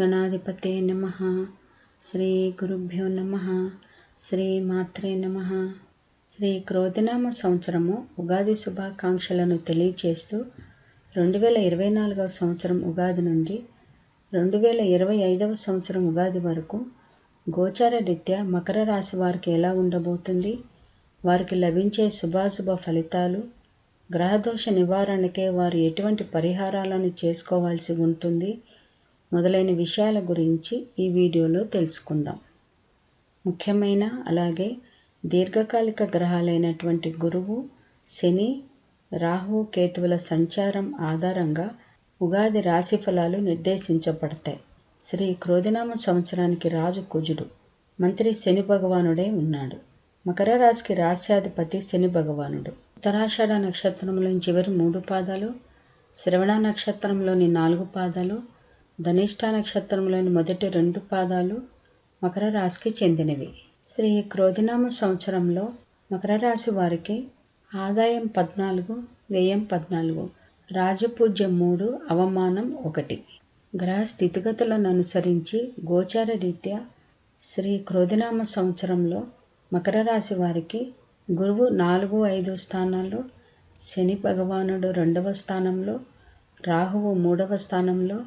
గణాధిపతే నమ. శ్రీ గురుభ్యో నమ. శ్రీ మాత్రే నమ. శ్రీ క్రోధినామ సంవత్సరము ఉగాది శుభాకాంక్షలను తెలియచేస్తూ రెండు వేల ఇరవై నాలుగవ సంవత్సరం ఉగాది నుండి రెండు వేల ఇరవై ఐదవ సంవత్సరం ఉగాది వరకు గోచార రీత్యా మకర రాశి వారికి ఎలా ఉండబోతుంది? వారికి లభించే శుభాశుభ ఫలితాలు గ్రహదోష నివారణకే వారు ఎటువంటి పరిహారాలను చేసుకోవాల్సి ఉంటుంది? మొదలైన విషయాల గురించి ఈ వీడియోలో తెలుసుకుందాం. ముఖ్యమైన అలాగే దీర్ఘకాలిక గ్రహాలైనటువంటి గురువు శని రాహు కేతువుల సంచారం ఆధారంగా ఉగాది రాశి ఫలాలు నిర్దేశించబడతాయి. శ్రీ క్రోధినామ సంవత్సరానికి రాజు కుజుడు మంత్రి శని భగవానుడే ఉన్నాడు. మకర రాశికి రాశ్యాధిపతి శని భగవానుడు. ఉత్తరాషాఢ నక్షత్రంలోని చివరి మూడు పాదాలు శ్రవణ నక్షత్రంలోని నాలుగు పాదాలు ధనిష్ట నక్షత్రంలోని మొదటి రెండు పాదాలు మకర రాశికి చెందినవి. శ్రీ క్రోధినామ సంవత్సరంలో మకర రాశి వారికి ఆదాయం పద్నాలుగు వ్యయం పద్నాలుగు రాజపూజ్యం మూడు అవమానం ఒకటి. గ్రహ స్థితిగతులను అనుసరించి గోచార రీత్యా శ్రీ క్రోధినామ సంవత్సరంలో మకర రాశి వారికి గురువు నాలుగు ఐదు స్థానాల్లో శని భగవానుడు రెండవ స్థానంలో రాహువు మూడవ స్థానంలో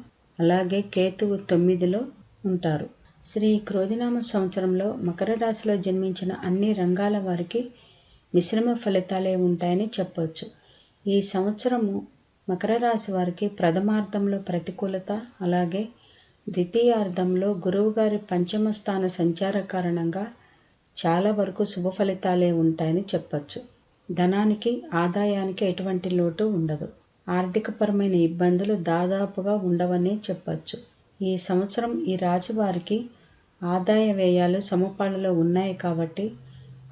అలాగే కేతువు తొమ్మిదిలో ఉంటారు. శ్రీ క్రోధినామ సంవత్సరంలో మకర రాశిలో జన్మించిన అన్ని రంగాల వారికి మిశ్రమ ఫలితాలే ఉంటాయని చెప్పవచ్చు ఈ సంవత్సరము మకర రాశి వారికి ప్రథమార్థంలో ప్రతికూలత అలాగే ద్వితీయార్థంలో గురువుగారి పంచమ స్థాన సంచార కారణంగా చాలా వరకు శుభ ఫలితాలే ఉంటాయని చెప్పచ్చు. ధనానికి ఆదాయానికి ఎటువంటి లోటు ఉండదు. ఆర్థికపరమైన ఇబ్బందులు దాదాపుగా ఉండవనే చెప్పచ్చు. ఈ సంవత్సరం ఈ రాశి వారికి ఆదాయ వ్యయాలు సమపాలలో ఉన్నాయి కాబట్టి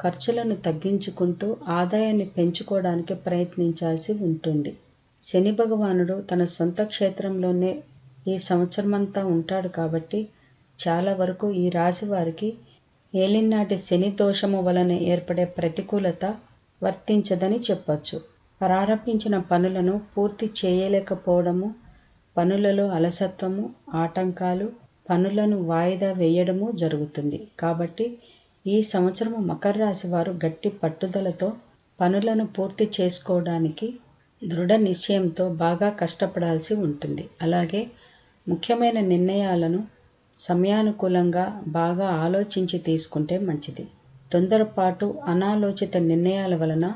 ఖర్చులను తగ్గించుకుంటూ ఆదాయాన్ని పెంచుకోవడానికి ప్రయత్నించాల్సి ఉంటుంది. శని భగవానుడు తన సొంత క్షేత్రంలోనే ఈ సంవత్సరమంతా ఉంటాడు కాబట్టి చాలా వరకు ఈ రాశి వారికి ఏలినాటి శని దోషము వలన ఏర్పడే ప్రతికూలత వర్తించదని చెప్పచ్చు. ప్రారంభించిన పనులను పూర్తి చేయలేకపోవడము పనులలో అలసత్వము ఆటంకాలు పనులను వాయిదా వేయడము జరుగుతుంది. కాబట్టి ఈ సంవత్సరం మకర రాశి వారు గట్టి పట్టుదలతో పనులను పూర్తి చేసుకోవడానికి దృఢ నిశ్చయంతో బాగా కష్టపడాల్సి ఉంటుంది. అలాగే ముఖ్యమైన నిర్ణయాలను సమయానుకూలంగా బాగా ఆలోచించి తీసుకుంటే మంచిది. తొందరపాటు అనాలోచిత నిర్ణయాల వలన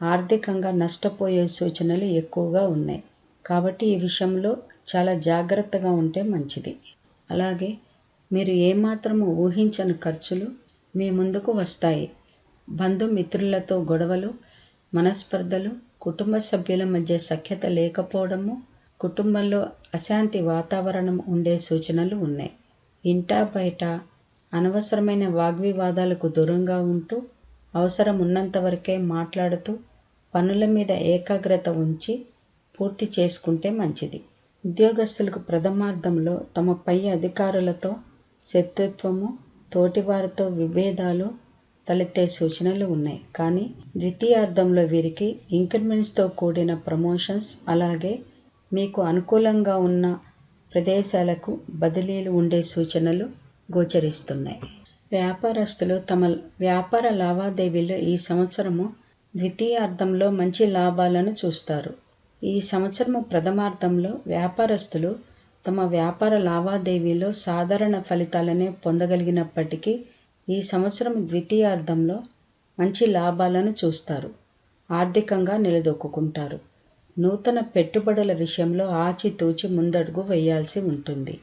ఆర్థికంగా నష్టపోయే సూచనలు ఎక్కువగా ఉన్నాయి. కాబట్టి ఈ విషయంలో చాలా జాగ్రత్తగా ఉంటే మంచిది. అలాగే మీరు ఏమాత్రము ఊహించని ఖర్చులు మీ ముందుకు వస్తాయి. బంధుమిత్రులతో గొడవలు మనస్పర్ధలు కుటుంబ సభ్యుల మధ్య సఖ్యత లేకపోవడము కుటుంబంలో అశాంతి వాతావరణం ఉండే సూచనలు ఉన్నాయి. ఇంటా బయట అనవసరమైన వాగ్వివాదాలకు దూరంగా ఉంటూ అవసరం ఉన్నంత వరకే మాట్లాడుతూ పనుల మీద ఏకాగ్రత ఉంచి పూర్తి చేసుకుంటే మంచిది. ఉద్యోగస్తులకు ప్రథమార్థంలో తమ పై అధికారులతో శత్రుత్వము తోటివారితో విభేదాలు తలెత్తే సూచనలు ఉన్నాయి. కానీ ద్వితీయార్థంలో వీరికి ఇంక్రిమెంట్స్తో కూడిన ప్రమోషన్స్ అలాగే మీకు అనుకూలంగా ఉన్న ప్రదేశాలకు బదిలీలు ఉండే సూచనలు గోచరిస్తున్నాయి. వ్యాపారస్తులు తమ వ్యాపార లావాదేవీల్లో ఈ సంవత్సరము ద్వితీయార్థంలో మంచి లాభాలను చూస్తారు. ఈ సంవత్సరము ప్రథమార్థంలో వ్యాపారస్తులు తమ వ్యాపార లావాదేవీలో సాధారణ ఫలితాలనే పొందగలిగినప్పటికీ ఈ సంవత్సరం ద్వితీయార్థంలో మంచి లాభాలను చూస్తారు. ఆర్థికంగా నిలదొక్కుంటారు నూతన పెట్టుబడుల విషయంలో ఆచితూచి ముందడుగు వేయాల్సి ఉంటుంది.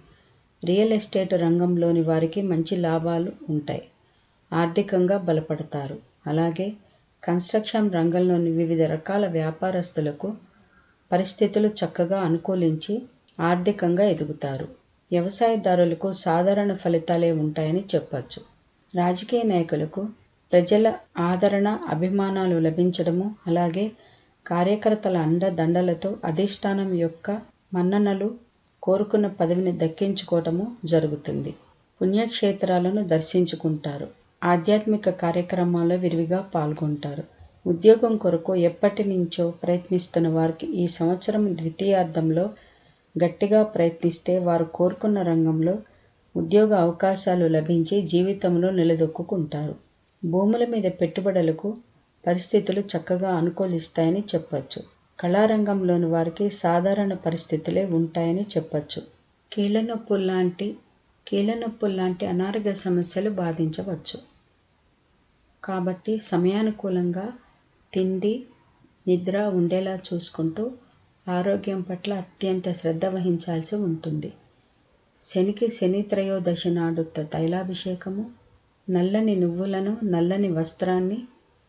రియల్ ఎస్టేట్ రంగంలోని వారికి మంచి లాభాలు ఉంటాయి. ఆర్థికంగా బలపడతారు. అలాగే కన్స్ట్రక్షన్ రంగంలోని వివిధ రకాల వ్యాపారస్తులకు పరిస్థితులు చక్కగా అనుకూలించి ఆర్థికంగా ఎదుగుతారు. వ్యవసాయదారులకు సాధారణ ఫలితాలే ఉంటాయని చెప్పచ్చు. రాజకీయ నాయకులకు ప్రజల ఆదరణ అభిమానాలు లభించడము అలాగే కార్యకర్తల అండదండలతో అధిష్టానం యొక్క మన్ననలు కోరుకున్న పదవిని దక్కించుకోవటము జరుగుతుంది. పుణ్యక్షేత్రాలను దర్శించుకుంటారు. ఆధ్యాత్మిక కార్యక్రమాల్లో విరివిగా పాల్గొంటారు. ఉద్యోగం కొరకు ఎప్పటి నుంచో ప్రయత్నిస్తున్న వారికి ఈ సంవత్సరం ద్వితీయార్థంలో గట్టిగా ప్రయత్నిస్తే వారు కోరుకున్న రంగంలో ఉద్యోగ అవకాశాలు లభించి జీవితంలో నిలదొక్కుంటారు భూముల మీద పెట్టుబడులకు పరిస్థితులు చక్కగా అనుకూలిస్తాయని చెప్పచ్చు. కళారంగంలోని వారికి సాధారణ పరిస్థితులే ఉంటాయని చెప్పచ్చు. కీళ్ళనొప్పులు లాంటి కీళ్ళనొప్పులు లాంటి అనారోగ్య సమస్యలు బాధించవచ్చు. కాబట్టి సమయానుకూలంగా తిండి నిద్ర ఉండేలా చూసుకుంటూ ఆరోగ్యం పట్ల అత్యంత శ్రద్ధ వహించాల్సి ఉంటుంది. శనికి శని త్రయోదశి నాడు తైలాభిషేకము నల్లని నువ్వులను నల్లని వస్త్రాన్ని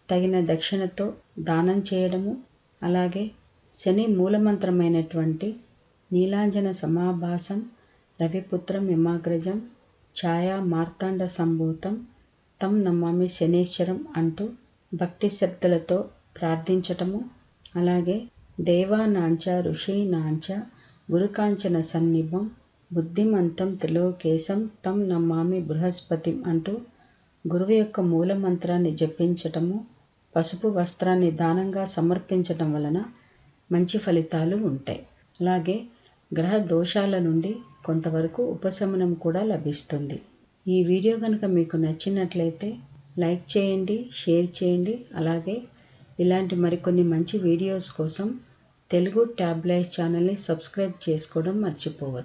తగిన దక్షిణతో దానం చేయడము అలాగే శని మూలమంత్రమైనటువంటి నీలాంజన సమాభాసం రవిపుత్రం యమాగ్రజం ఛాయా మార్తాండ సంభూతం తం నమామి శనేశ్వరం అంటూ భక్తి శ్రద్ధలతో ప్రార్థించటము. అలాగే దేవానాంచ ఋషీనాంచ గురుకాంచన సన్నిభం బుద్ధిమంతం త్రిలోకేశం తం నమ్మామి బృహస్పతి అంటూ గురువు యొక్క మూల మంత్రాన్ని జపించటము పసుపు వస్త్రాన్ని దానంగా సమర్పించటం వలన మంచి ఫలితాలు ఉంటాయి. అలాగే గ్రహ దోషాల నుండి కొంతవరకు ఉపశమనం కూడా లభిస్తుంది. ఈ వీడియో కనుక మీకు నచ్చినట్లయితే లైక్ చేయండి షేర్ చేయండి అలాగే ఇలాంటి మరికొన్ని మంచి వీడియోస్ కోసం తెలుగు ట్యాబ్లైట్ ఛానల్ని సబ్స్క్రైబ్ చేసుకోవడం మర్చిపోవద్దు.